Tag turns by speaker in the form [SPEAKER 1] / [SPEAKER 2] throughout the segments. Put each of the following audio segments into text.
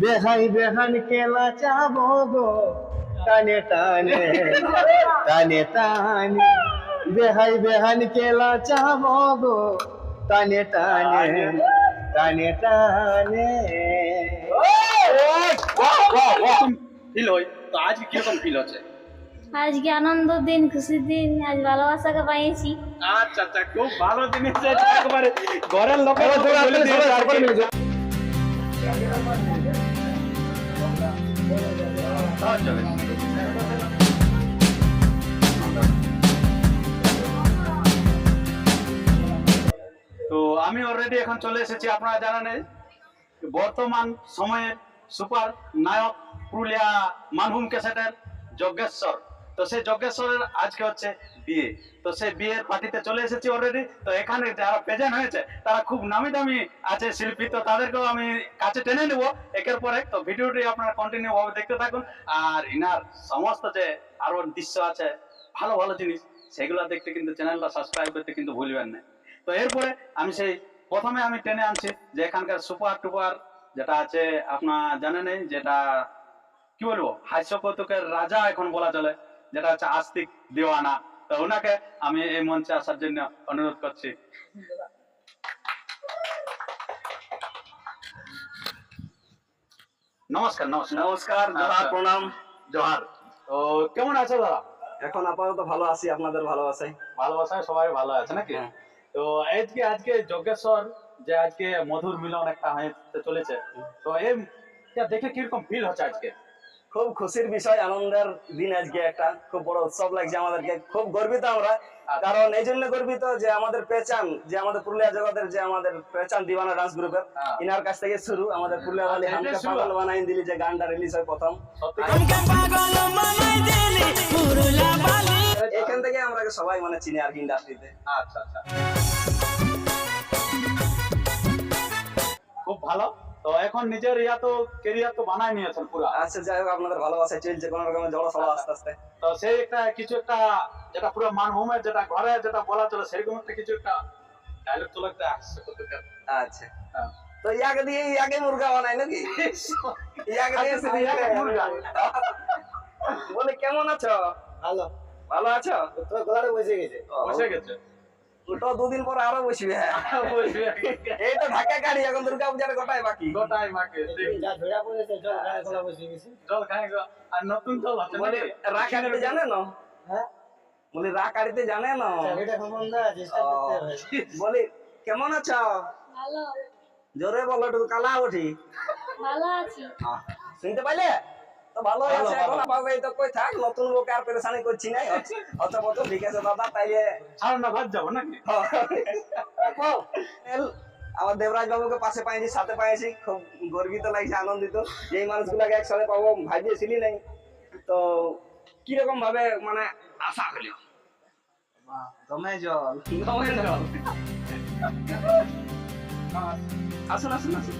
[SPEAKER 1] বেহাই বেহান কেলা চাবো গো? টানে টানে টানে টানে। বেহাই বেহান কেলা চাবো গো? টানে টানে টানে টানে।
[SPEAKER 2] ফিল হয় তো আজকে কীরকম ফিল হচ্ছে
[SPEAKER 3] আজকে আনন্দ দিন খুশির দিন আজ ভালোবাসাকে পাইছি।
[SPEAKER 2] আচ্ছা আচ্ছা খুব ভালো জিনিস আছে একবারে। ঘরের লোকের তো আমি অলরেডি এখন চলে এসেছি, আপনারা জানেন বর্তমান সময়ের সুপার নায়ক পুরুলিয়া মানভূম ক্যাসেটের যজ্ঞেশ্বর। তো সেই যজ্ঞেশ্বরের আজকে হচ্ছে বিয়ে। তো সেই বিয়ের পার্টিতে চলে এসেছি অলরেডি তো এখানে যারা প্রেজেন্ট হয়েছে, তারা খুব নামি দামি আছে শিল্পী, তো তাদেরকেও আমি কাছে টেনে নেব। একের পর এক। তো ভিডিওটি আপনারা কন্টিনিউ ভাবে দেখতে থাকুন। আর ইনার সমস্ত যে আরও দৃশ্য আছে, ভালো ভালো জিনিস, সেগুলো দেখতে কিন্তু চ্যানেলটা সাবস্ক্রাইব করতে কিন্তু ভুলবেন না। তো এরপরে আমি সেই প্রথমে আমি টেনে আনছি যে এখানকার সুপার টুপার যেটা আছে, আপনার জানেনই যেটা কি বলব? হাস্য কৌতুকের রাজা এখন বলা চলে। যেটা হচ্ছে আস্তিক দেওয়ানা। তো ওনাকে আমি এই মঞ্চে আসার জন্য অনুরোধ করছি। নমস্কার নমস্কার।
[SPEAKER 1] নমস্কার জোহার
[SPEAKER 2] আচ্ছা।
[SPEAKER 1] প্রণাম।
[SPEAKER 2] জোহার। তো কেমন আছো দাদা?
[SPEAKER 1] এখন আপাতত ভালো আছি আপনাদের ভালোবাসায়
[SPEAKER 2] ভালোবাসায় সবাই ভালো আছে নাকি?
[SPEAKER 1] হ্যাঁ।
[SPEAKER 2] তো আজকে আজকে যজ্ঞেশ্বর যে আজকে মধুর মিলন একটা চলেছে। তো এই দেখে কীরকম ফিল হচ্ছে আজকে?
[SPEAKER 1] খুব খুশির বিষয় আনন্দের দিন আজকে একটা। খুব বড় উৎসব লাগছে আমাদেরকে। খুব গর্বিত আমরা। কারণ এই জন্য গর্বিত যে আমাদের পেচান যে আমাদের পুরুলিয়া জগতের যে আমাদের পেচান দিওয়ানা ডান্স গ্রুপের
[SPEAKER 2] হ্যাঁ।
[SPEAKER 1] ইনার কাছ থেকে শুরু। আমাদের পুরুলিয়া বালি
[SPEAKER 2] আচ্ছা,
[SPEAKER 1] হামকে পাগল বানাই দিলি যে গানটা রিলিজ হয় প্রথম। এখান থেকে আমরা সবাই মানে চিনি আর কি ইন্ডাস্ট্রিতে
[SPEAKER 2] আচ্ছা আচ্ছা। খুব ভালো। তো এখন নিজের ইয়া তো কেরিয়ার তো বানাই নিয়েছেন পুরো।
[SPEAKER 1] আচ্ছা যাই হোক আপনাদের ভালোবাসায় চলছে কোনো রকমের জড়ো আস্তে আস্তে।
[SPEAKER 2] তো সেই একটা কিছু একটা যেটা পুরো মানভূমের যেটা ঘরে যেটা বলা চলে সেরকম একটা কিছু একটা ডায়লগ চলে একটা আসছে
[SPEAKER 1] আচ্ছা।
[SPEAKER 2] হ্যাঁ।
[SPEAKER 1] তো ইয়াকে দিয়ে ইয়াকে মুরগা বানাই নাকি? ইয়াকে দিয়ে
[SPEAKER 2] আচ্ছা, ইয়াকে মুরগা।
[SPEAKER 1] বলে কেমন আছো?
[SPEAKER 4] ভালো।
[SPEAKER 1] ভালো আছো?
[SPEAKER 4] তোর গলাটা বসে গেছে।
[SPEAKER 2] বসে গেছে।
[SPEAKER 1] ওটা দুদিন পর আরও বসবে।
[SPEAKER 2] বসবে।
[SPEAKER 1] এই তো ঢাকা গাড়ি এখন দুর্গা পূজার গোটাই বাকি।
[SPEAKER 2] গোটাই মাকে
[SPEAKER 4] যা ঝোড়া পড়েছে জল গায়ে গলা বসে গেছে
[SPEAKER 2] জল খাই আর নতুন জল
[SPEAKER 1] বলে
[SPEAKER 4] হ্যাঁ?
[SPEAKER 1] বলে
[SPEAKER 4] করতে হবে।
[SPEAKER 1] কেমন আছো?
[SPEAKER 3] ভালো।
[SPEAKER 1] জোরে বলো একটু কালা উঠি
[SPEAKER 3] ভালো আছি।
[SPEAKER 1] শুনতে পাইলে? তো ভালো আছে এখন তো কই থাক নতুন পেরেশানি করছি না। অত ঠিক আছে দাদা তাইলে
[SPEAKER 2] ছাড় না ভাত যাব নাকি
[SPEAKER 1] আমার দেবরাজ বাবুকে পাশে পাইছি সাথে পাইছি খুব গর্বিত লাগছে আনন্দিত। যে এই মানুষগুলাকে একসাথে পাবো ভাবিয়েছিলি নাই। তো কীরকম ভাবে মানে আশা হলো?
[SPEAKER 4] দমে জল।
[SPEAKER 1] দমের জল। আসুন আসুন আসুন।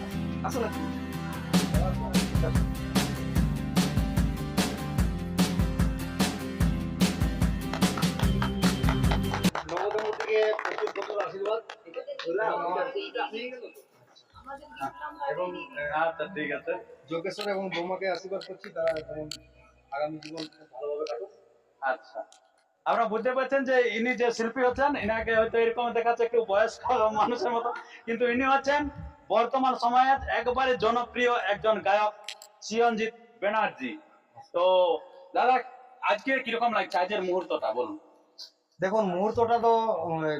[SPEAKER 1] আসুন আসুন।
[SPEAKER 4] থেকে প্রচুর প্রচুর আশীর্বাদ। এবং
[SPEAKER 2] আচ্ছা ঠিক আছে।
[SPEAKER 4] যোগেশ্বর এবং বৌমাকে আশীর্বাদ করছি তারা যেমন আগামী জীবন ভালোভাবে কাটুক
[SPEAKER 2] আচ্ছা। আপনারা বুঝতে পারছেন যে ইনি যে শিল্পী হচ্ছেন ইনাকে হয়তো এরকম দেখাচ্ছে একটু বয়স্ক মানুষের মতো কিন্তু ইনি হচ্ছেন বর্তমান সময়ে একবারে জনপ্রিয় একজন গায়ক চিরঞ্জিত ব্যানার্জি তো দাদা আজকে কীরকম লাগছে? আজকের মুহূর্তটা বলুন।
[SPEAKER 4] দেখুন মুহূর্তটা তো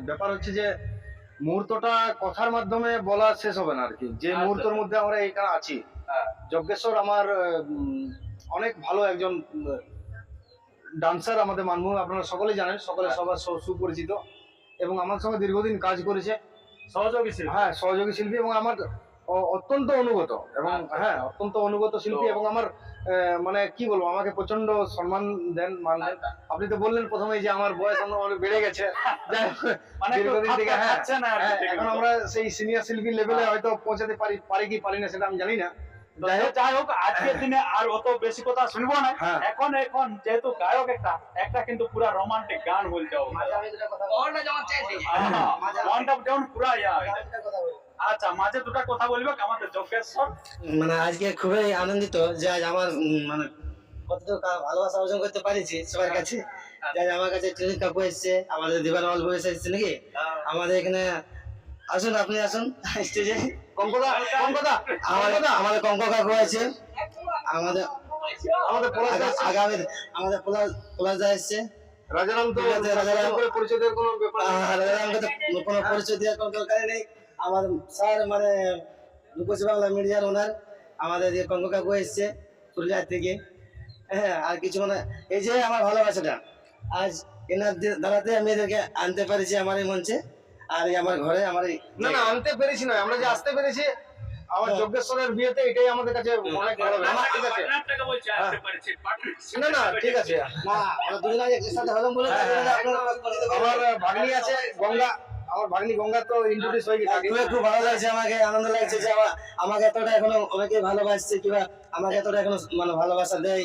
[SPEAKER 4] ব্যাপার হচ্ছে যে মুহূর্তটা কথার মাধ্যমে বলা শেষ হবে না আর কি। যে
[SPEAKER 2] আচ্ছা।
[SPEAKER 4] মুহূর্তের মধ্যে আমরা এখানে আছি।
[SPEAKER 2] হ্যাঁ,
[SPEAKER 4] যজ্ঞেশ্বর আমার অনেক ভালো একজন ডান্সার আমাদের মানভূমি আপনারা সকলেই জানেন সকলে
[SPEAKER 2] হ্যাঁ।
[SPEAKER 4] সবার সুপরিচিত। এবং আমার সঙ্গে দীর্ঘদিন কাজ করেছে।
[SPEAKER 2] সহযোগী শিল্পী।
[SPEAKER 4] হ্যাঁ সহযোগী শিল্পী এবং আমার অত্যন্ত অনুগত এবং
[SPEAKER 2] আচ্ছা।
[SPEAKER 4] হ্যাঁ অত্যন্ত অনুগত শিল্পী এবং আমার মানে কি বলব আমাকে প্রচণ্ড সম্মান দেন মান দেন
[SPEAKER 2] আচ্ছা।
[SPEAKER 4] আপনি তো বললেন প্রথমে যে আমার বয়স অনেক বেড়ে গেছে
[SPEAKER 2] মানে একটু
[SPEAKER 4] দীর্ঘদিন থেকে হ্যাঁ হ্যাঁ, এখন আমরা সেই সিনিয়র শিল্পী লেভেলে
[SPEAKER 2] হ্যাঁ।
[SPEAKER 4] হয়তো পৌঁছাতে পারি পারি কি পারি না সেটা আমি জানি না যাই হোক।
[SPEAKER 2] আজকের দিনে আর অত বেশি কথা শুনব না।
[SPEAKER 4] হ্যাঁ।
[SPEAKER 2] এখন এখন যেহেতু গায়ক একটা একটা কিন্তু পুরা রোমান্টিক গান বলতে হবে।
[SPEAKER 4] হ্যাঁ।
[SPEAKER 2] পুরা ইয়া হয়ে। যায়।
[SPEAKER 4] কথা।
[SPEAKER 2] আচ্ছা মাঝে দুটা কথা বলবে আমাদের যোগেশ্বর।
[SPEAKER 5] মানে আজকে খুবই আনন্দিত যে আজ আমার মানে কতটুকু ভালোবাসা অর্জন করতে পারিছি সবার কাছে। আজ আমার কাছে ট্রেনিং এসছে আমাদের দিবান অল্প এসছে নাকি? আমাদের এখানে আসুন আপনি আসুন। স্টেজে।
[SPEAKER 4] কঙ্কদা কঙ্কদা
[SPEAKER 5] আমাদের আমাদের কঙ্ক কাকু আছে। আমাদের
[SPEAKER 4] আমাদের
[SPEAKER 5] আগামী আমাদের পলাশ পলাশ দা এসছে।
[SPEAKER 4] রাজারাম তো
[SPEAKER 5] রাজারাম।
[SPEAKER 4] করে পরিচয় দেওয়ার কোনো ব্যাপার নেই।
[SPEAKER 5] তো কোনো পরিচয় দেওয়ার কোনো দরকার নেই। আমাদের স্যার মানে রূপসী বাংলা মিডিয়ার ওনার। আমাদের যে কঙ্ক কাকু এসছে পুরুলিয়া থেকে। হ্যাঁ আর কিছু মানে এই যে আমার ভালোবাসাটা আজ এনার দ্বারাতে আমি এদেরকে আনতে পেরেছি আমার এই মঞ্চে। আর আমার ঘরে আমার
[SPEAKER 4] না না আনতে পেরেছি না আমরা যে আসতে পেরেছি আমার যোগেশ্বরের বিয়েতে এটাই আমাদের কাছে অনেক বড় ব্যাপার ঠিক আছে।
[SPEAKER 2] টাকা বলছে আসতে পারছি।
[SPEAKER 4] না না ঠিক আছে।
[SPEAKER 5] আমরা দুজন আগে একসাথে হলাম বলে আপনারা করে দিতে
[SPEAKER 4] আমার ভাগ্নি আছে গঙ্গা আমার ভাগ্নি গঙ্গা তো ইন্ট্রোডিউস হয়ে গেছে।
[SPEAKER 5] খুব ভালো লাগছে আমাকে আনন্দ লাগছে যে আমা- আমাকে এতটা এখনও অনেকে ভালোবাসছে কিংবা আমাকে এতটা এখনও মানে ভালোবাসা দেয়।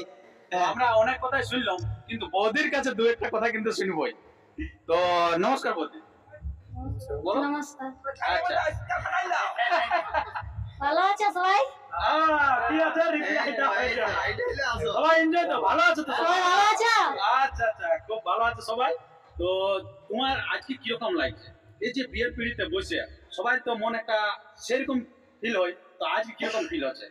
[SPEAKER 5] হ্যাঁ।
[SPEAKER 2] আমরা অনেক কথাই শুনলাম কিন্তু বৌদির কাছে দু একটা কথা কিন্তু শুনবই। তো নমস্কার বৌদি।
[SPEAKER 3] নমস্কার
[SPEAKER 2] আচ্ছা
[SPEAKER 3] ভালো আছে সবাই?
[SPEAKER 2] আচ্ছা আচ্ছা খুব ভালো আছে সবাই? তো তোমার আজকে কীরকম লাগছে? এই যে বিয়ের পিড়িতে বসে সবাই তো মন একটা সেরকম ফিল হয় তো আজকে কীরকম ফিল হচ্ছে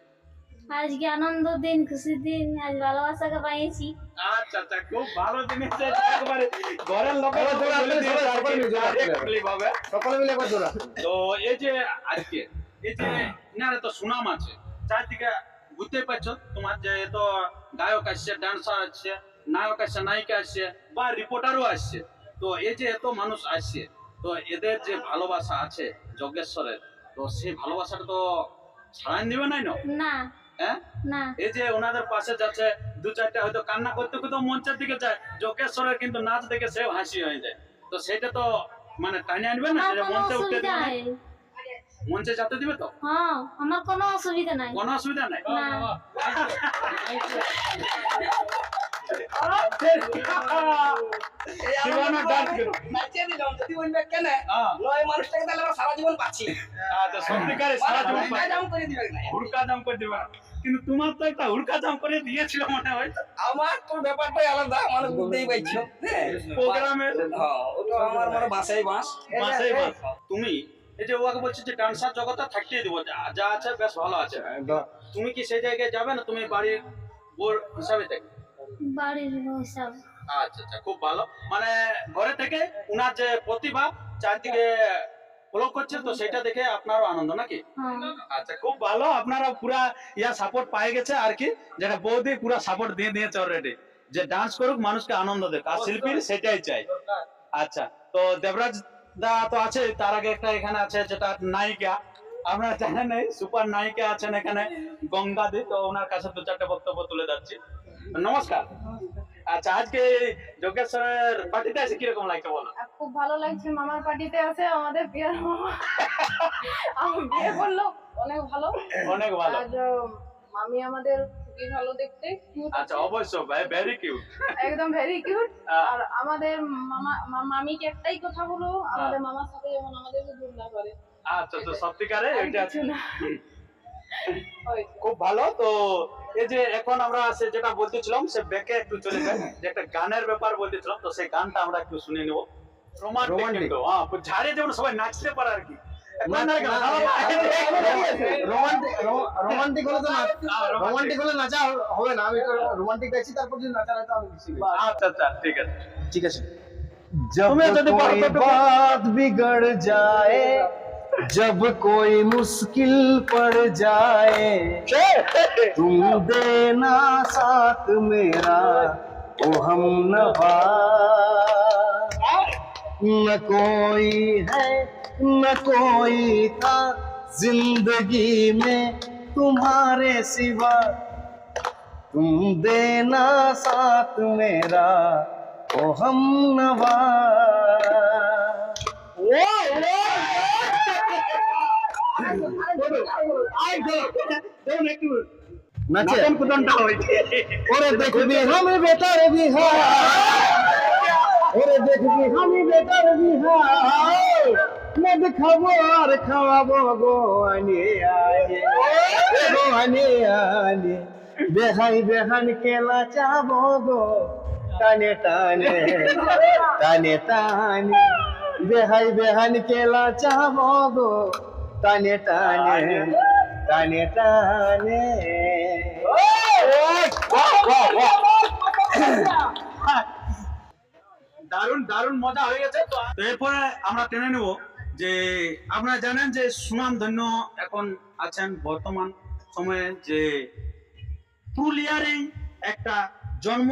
[SPEAKER 3] আজকে আনন্দ দিন খুশি দিন আজ ভালোবাসাকে পাইছি
[SPEAKER 2] আচ্ছা আচ্ছা খুব ভালো জিনিস একবারে ঘরের লোকের
[SPEAKER 4] জোড়া দিলে তারপরে। সকলে মিলে একবার জোড়া।
[SPEAKER 2] তো এই যে আজকে এই যে ইনারে তো সুনাম আছে চারদিকে বুঝতে পারছ তোমার যে তো গায়ক আসছে ডান্সার আসছে নায়ক আসছে নায়িকা আসছে বা রিপোর্টারও আসছে তো এই যে এত মানুষ আসছে তো এদের যে ভালোবাসা আছে যজ্ঞেশ্বরের তো সেই ভালোবাসাটা তো ছাড়াই দিবে নাই না এই যে ওনাদের পাশে যাচ্ছে দু চারটা হয়তো কান্না করতে করতে মঞ্চের দিকে যায় যোগেশ্বরের কিন্তু নাচ দেখে সেও হাসি হয়ে যায়। তো সেটা তো মানে টাইনে আনবে না? মঞ্চে উঠতে দিবে মঞ্চে যেতে দিবে তো?
[SPEAKER 3] হ্যাঁ আমার কোনো অসুবিধা নাই।
[SPEAKER 2] কোনো অসুবিধা নাই? হ্যাঁ,
[SPEAKER 1] সারা জীবন পাচ্ছি
[SPEAKER 2] সত্যিকারে সারা জীবন হুড়কা জাম করে দিবে না। কিন্তু তোমার তো একটা জাম করে দিয়েছিল মনে হয়।
[SPEAKER 1] আমার তো ব্যাপারটাই আলাদা মানুষ বুঝতেই পারছ। হ্যাঁ।
[SPEAKER 2] প্রোগ্রামে?
[SPEAKER 1] হ্যাঁ, ওটা আমার মানে বাসাই বাস।
[SPEAKER 2] বাসাই বাস। তুমি? এই যে ওকে বলছি যে ডান্সার জগতে থাকতেই দিব। যা আছে বেশ ভালো আছে। তুমি কি সেই জায়গায় যাবে না? তুমি বাড়ির বোর হিসাবে থেকে
[SPEAKER 3] বাড়ির হিসাব।
[SPEAKER 2] আচ্ছা আচ্ছা খুব ভালো। মানে ঘরে থেকে উনার যে প্রতিভা চারদিকে ফলো করছে তো সেটা দেখে আপনারও আনন্দ নাকি?
[SPEAKER 3] হ্যাঁ।
[SPEAKER 2] আচ্ছা খুব ভালো আপনারা পুরা ইয়া সাপোর্ট পাই গেছে আর কি যেটা বৌদি পুরা সাপোর্ট দিয়ে দিয়েছে অলরেডি যে ডান্স করুক মানুষকে আনন্দ দেখ আর শিল্পীর সেটাই চাই। আচ্ছা তো দেবরাজ দা তো আছে তার আগে একটা এখানে আছে যেটা নায়িকা। আপনারা জানেন এই সুপার নায়িকা আছেন এখানে গঙ্গা দি তো ওনার কাছে দু চারটে বক্তব্য তুলে যাচ্ছি নমস্কার। আচ্ছা আজকে যোগেশ্বরের পার্টিতে আছে কীরকম লাগছে বলো?
[SPEAKER 6] খুব ভালো লাগছে মামার পার্টিতে আছে আমাদের বিয়ার মামা। আমি বিয়ে করল অনেক ভালো।
[SPEAKER 2] অনেক ভালো।
[SPEAKER 6] আর মামি আমাদের খুবই ভালো দেখতে
[SPEAKER 2] আচ্ছা অবশ্যই ভাই ভেরি কিউট
[SPEAKER 6] একদম ভেরি কিউট আর আমাদের মামা মামিকে একটাই কথা বলো আমাদের মামার সাথে যেমন আমাদেরকে ভুল না করে।
[SPEAKER 2] আচ্ছা তো সত্যিকারে এটা। খুব ভালো তো এই যে এখন আমরা সে যেটা বলতেছিলাম সে ব্যাকে একটু চলে যাই যে একটা গানের ব্যাপার বলতেছিলাম তো সেই গানটা আমরা একটু শুনে নেব রোমান্টিক
[SPEAKER 4] Romantic.
[SPEAKER 2] কিন্তু হ্যাঁ ঝাড়ে যেমন সবাই নাচতে পারে আর কি এখন
[SPEAKER 4] না,
[SPEAKER 2] আর কেন,
[SPEAKER 4] না,
[SPEAKER 2] দাঁড়াও,
[SPEAKER 4] রোমান্টিক রোমান্টিক হলে তো না
[SPEAKER 2] হ্যাঁ, romantic।
[SPEAKER 4] রোমান্টিক হলে নাচা হবে না আমি তো রোমান্টিক গাইছি তারপর যদি নাচা হয় তো আমি বেশি গাই।
[SPEAKER 2] আচ্ছা আচ্ছা ঠিক আছে
[SPEAKER 4] ঠিক আছে जब
[SPEAKER 2] तुम्हें तो
[SPEAKER 4] कोई
[SPEAKER 2] डिपार्टमेंट में-
[SPEAKER 4] बात बिगड़ जाए जब कोई मुश्किल पड़ जाए, तुम देना साथ मेरा ओ हम नवा न कोई है, न कोई था ज़िंदगी में तुम्हारे सिवा। तुम देना साथ मेरा ओ हम नवा নাচে
[SPEAKER 2] নাচন কুদনটা হয়েছে
[SPEAKER 4] ওরে দেখবি আমি বেটার বিহার ওরে দেখবি আমি বেটার বিহার মদ খাব আর খাওয়াবো গো আনে আনে গো আনে আনে বেহাই বেহান কেলা চাবো গো টানে টানে টানে টানে বেহাই বেহান কেলা চাবো গো টানে টানে টানে টানে।
[SPEAKER 2] দারুণ দারুণ মজা হয়ে গেছে। তো এরপরে আমরা টেনে নেব যে আপনারা জানেন যে সুনাম ধন্য এখন আছেন বর্তমান সময়ে যে পুরুলিয়ারই একটা জন্ম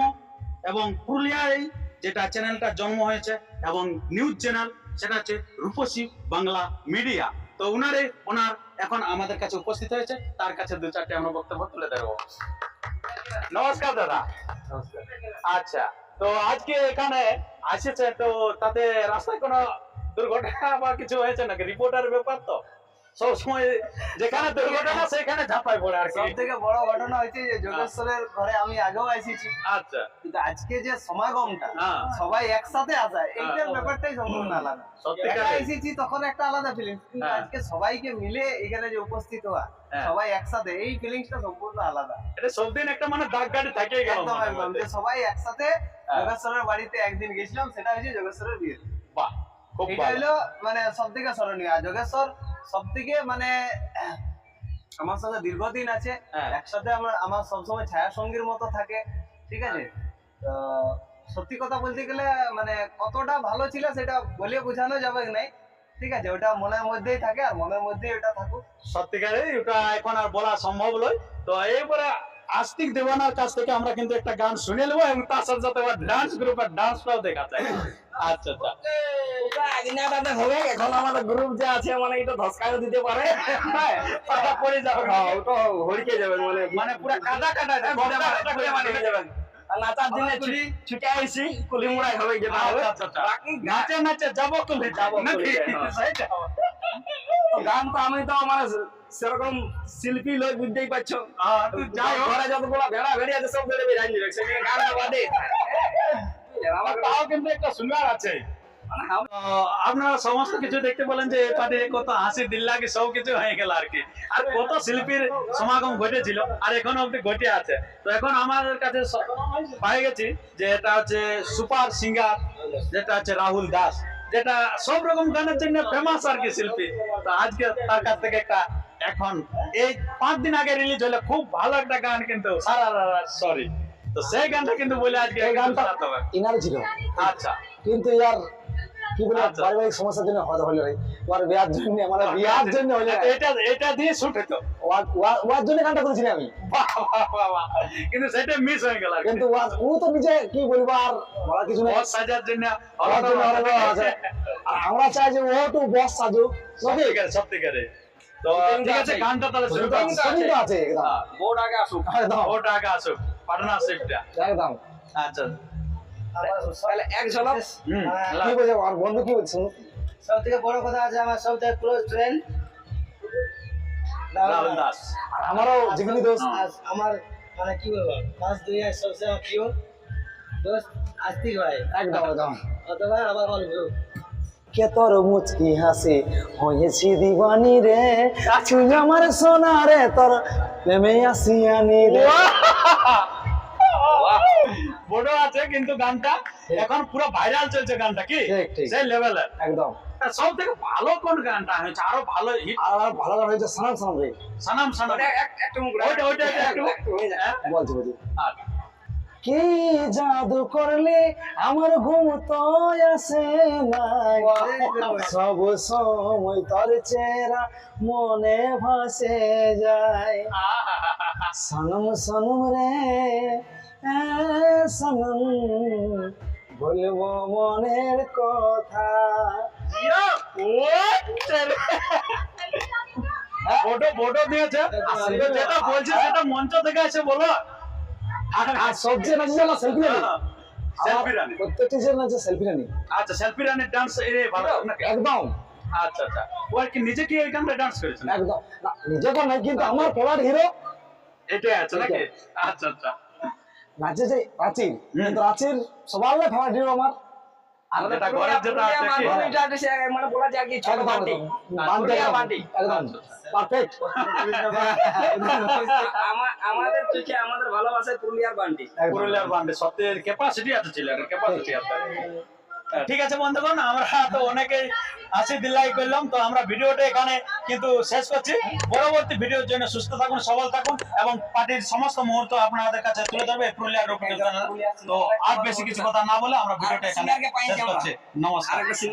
[SPEAKER 2] এবং পুরুলিয়ারই যেটা চ্যানেলটা জন্ম হয়েছে এবং নিউজ চ্যানেল সেটা হচ্ছে রূপসী বাংলা মিডিয়া তো উনারে ওনার এখন আমাদের কাছে উপস্থিত হয়েছে। তার কাছে দু চারটে আমরা বক্তব্য তুলে দেবো নমস্কার দাদা। আচ্ছা তো আজকে এখানে আসেছে তো তাতে রাস্তায় কোনো দুর্ঘটনা বা কিছু হয়েছে নাকি? রিপোর্টার ব্যাপার তো? সব সময় যেখানে দুর্ঘটনা সেখানে ঝাঁপাই পড়ে আর
[SPEAKER 5] সব থেকে বড় ঘটনা হয়েছে যে যোগেশ্বরের ঘরে আমি আগেও এসেছি।
[SPEAKER 2] আচ্ছা।
[SPEAKER 5] কিন্তু আজকে যে সমাগমটা
[SPEAKER 2] হ্যাঁ।
[SPEAKER 5] সবাই একসাথে আসা এইটার
[SPEAKER 2] হ্যাঁ।
[SPEAKER 5] ব্যাপারটাই সম্পূর্ণ আলাদা। একা এসেছি তখন একটা আলাদা ফিলিংস কিন্তু
[SPEAKER 2] হ্যাঁ।
[SPEAKER 5] আজকে সবাইকে মিলে এখানে যে উপস্থিত হওয়া। সবাই একসাথে এই ফিলিংসটা সম্পূর্ণ আলাদা।
[SPEAKER 2] এটা সব দিন একটা মানে দাগ গাড়ি থেকে গেল
[SPEAKER 5] একদম একদম। যে সবাই একসাথে। যোগেশ্বরের বাড়িতে একদিন গেছিলাম সেটা হচ্ছে যোগেশ্বরের বিয়ে।
[SPEAKER 2] বাহ
[SPEAKER 5] এটা হলো মানে সব থেকে স্মরণীয় যোগেশ্বর সব থেকে মানে আমার সঙ্গে দীর্ঘদিন আছে
[SPEAKER 2] হ্যাঁ।
[SPEAKER 5] একসাথে আমার আমার সবসময় ছায়া সঙ্গীর মতো থাকে ঠিক আছে? তো সত্যি কথা বলতে গেলে মানে কতটা ভালো ছিল সেটা বলে বোঝানো যাবে নাই ঠিক আছে? ওটা মনের মধ্যেই থাকে আর মনের মধ্যেই ওটা থাকুক।
[SPEAKER 2] সত্যিকারে ওটা এখন আর বলা সম্ভব নয়। তো এইবারে আস্তিক দেওয়ানার কাছ থেকে আমরা কিন্তু একটা গান শুনে নেব এবং তার সাথে সাথে ডান্স গ্রুপের ডান্সটাও দেখা যায়। আচ্ছা আচ্ছা।
[SPEAKER 1] হবে এখন আমাদের গ্রুপ যে আছে মানে এটা দিতে পারে। হ্যাঁ
[SPEAKER 2] পাতা পড়ে যাবে।
[SPEAKER 1] হ্যাঁ, ওটা যাবে মানে
[SPEAKER 2] মানে পুরো কাদা কাদা
[SPEAKER 1] পুরো মাথা করে মানে যাবে আর নাচার ছুটি কুলি হবে
[SPEAKER 2] আচ্ছা আচ্ছা নাচে নাচে যাব তুলে
[SPEAKER 1] যাব
[SPEAKER 2] নাকি?
[SPEAKER 1] গান তো আমি তো মানে সেরকম শিল্পী লোক বুঝতেই পারছ।
[SPEAKER 2] যাই হোক।
[SPEAKER 1] ঘরে যতগুলো ভেড়া ভেড়ি আছে সব সেখানে গানটা বাদে।
[SPEAKER 2] আমার তাও কিন্তু একটা সুন্দর আছে।
[SPEAKER 1] মানে
[SPEAKER 2] আপনারা সমস্ত কিছু দেখতে পেলেন যে পার্টি কত হাসি দিল লাগে সব কিছু হয়ে গেল আর কি। আর কত শিল্পীর সমাগম ঘটেছিল আর এখনও অব্দি ঘটে আছে। তো এখন আমাদের কাছে পাই গেছি যে এটা হচ্ছে সুপার সিঙ্গার যেটা হচ্ছে রাহুল দাস। যেটা সব রকম গানের জন্য ফেমাস আর কি শিল্পী। তো আজকে তার কাছ থেকে একটা এখন এই পাঁচ দিন আগে রিলিজ হলে খুব ভালো একটা গান কিন্তু সারা সরি তো সেই গানটা কিন্তু বলে আজকে এই গানটা
[SPEAKER 7] ছিল।
[SPEAKER 2] আচ্ছা।
[SPEAKER 7] কিন্তু ইয়ার কি
[SPEAKER 2] আচ্ছা।
[SPEAKER 7] পারিবারিক সমস্যার জন্য হয়তো হলো ওর বিয়ার জন্য মানে বিয়ার জন্য হলো
[SPEAKER 2] এটা এটা দিয়ে শুট হতো
[SPEAKER 7] ওয়া- ওয়া- ওয়ার জন্য গানটা করেছিলাম আমি।
[SPEAKER 2] কিন্তু সেটা মিস হয়ে গেল
[SPEAKER 7] কিন্তু ওয়া- ও তো নিজে কি বলব আর বলার কিছু নেই।
[SPEAKER 2] বস সাজার জন্য
[SPEAKER 7] আমরা চাই যে ও একটু বস নাকি?
[SPEAKER 2] সত্যিকারে সত্যিকারে তো ঠিক আছে গানটা তাহলে শুরু
[SPEAKER 7] আছে, আছে একদম।
[SPEAKER 1] বোর্ড আগে আসুক।
[SPEAKER 7] একদম।
[SPEAKER 2] ওটা আগে আসুক। পার্টনারশিপটা
[SPEAKER 7] একদম।
[SPEAKER 2] আচ্ছা।
[SPEAKER 1] তাহলে এক ঝলক
[SPEAKER 7] কি বলছে আর বন্ধু কি বলছে।
[SPEAKER 5] সব থেকে বড় কথা আছে আমার সব থেকে ক্লোজ ফ্রেন্ড
[SPEAKER 2] রাহুল দাস।
[SPEAKER 7] আমারও জিগনি দোষ
[SPEAKER 5] আমার মানে কি বলব পাঁচ দুনিয়ার সবচেয়ে আমার প্রিয় দোস্ত আস্তিক ভাই।
[SPEAKER 7] একদম একদম।
[SPEAKER 5] অথবা আমার অল
[SPEAKER 7] কে তোর মুচকি হাসি হয়েছি দিবানি রে তুই আমার সোনা রে তোর প্রেমে আসিয়ানি রে।
[SPEAKER 2] আছে কিন্তু গানটা। এখন পুরো ভাইরাল চলছে গানটা কি। সেই লেভেলের
[SPEAKER 7] একদম।
[SPEAKER 2] সব থেকে ভালো কোন গানটা? হয়েছে আরও ভালো হিট
[SPEAKER 7] আর আমার ভালো গান হয়েছে সানাম সানাম রে।
[SPEAKER 2] সানাম সানাম।
[SPEAKER 1] একটু
[SPEAKER 2] ওইটা ওইটা একটু।
[SPEAKER 1] হয়ে?
[SPEAKER 7] বলছি বলছি।
[SPEAKER 2] আচ্ছা।
[SPEAKER 7] কি জাদু করলে আমার ঘুম তো আসে নাই সব সময় তোর চেহারা মনে ভাসে যায়। সনম সনম রে। বলব মনের কথা।
[SPEAKER 2] ফটো ফটো দিয়েছে। যেটা বলছে সেটা মঞ্চ থেকে এসে বলো।
[SPEAKER 7] আর আর। সবচেয়ে নাচে জানা সেলফি রানি।
[SPEAKER 2] সেলফি রানি।
[SPEAKER 7] প্রত্যেকটি যে নাচে সেলফি রানি।
[SPEAKER 2] আচ্ছা সেলফি রানির ডান্স এই ভালো
[SPEAKER 7] একদম
[SPEAKER 2] আচ্ছা আচ্ছা। ও আর কি নিজে কি এই গানটা ডান্স করেছেন
[SPEAKER 7] একদম। না, নিজে তো নাই কিন্তু আমার ফেভারিট হিরো
[SPEAKER 2] এটাই আছে নাকি? আচ্ছা আচ্ছা।
[SPEAKER 7] নাচে যে। কিন্তু রাঁচির সবার আমার।
[SPEAKER 1] আমাদের এটা হচ্ছে মানে বলা যায় কি ছোট বান্টি। বান্টি
[SPEAKER 7] একদম পারফেক্ট
[SPEAKER 1] আমা- আমাদের চোখে আমাদের ভালোবাসে পুরুলিয়ার বান্টি।
[SPEAKER 2] পুরুলিয়ার বান্ডে সত্যি ক্যাপাসিটি আছে ছেলের ক্যাপাসিটি আছে। ঠিক আছে বন্ধুগণ, আমরা তো অনেকে আসি দিল্লাই করলাম, তো আমরা ভিডিওটা এখানে কিন্তু শেষ করছি। পরবর্তী ভিডিওর জন্য সুস্থ থাকুন, সবল থাকুন, এবং পার্টির সমস্ত মুহূর্ত আপনাদের কাছে তুলে ধরবে পুরুলিয়ার রূপ তো আর বেশি কিছু কথা না বলে আমরা ভিডিওটা এখানে শেষ করছি। নমস্কার।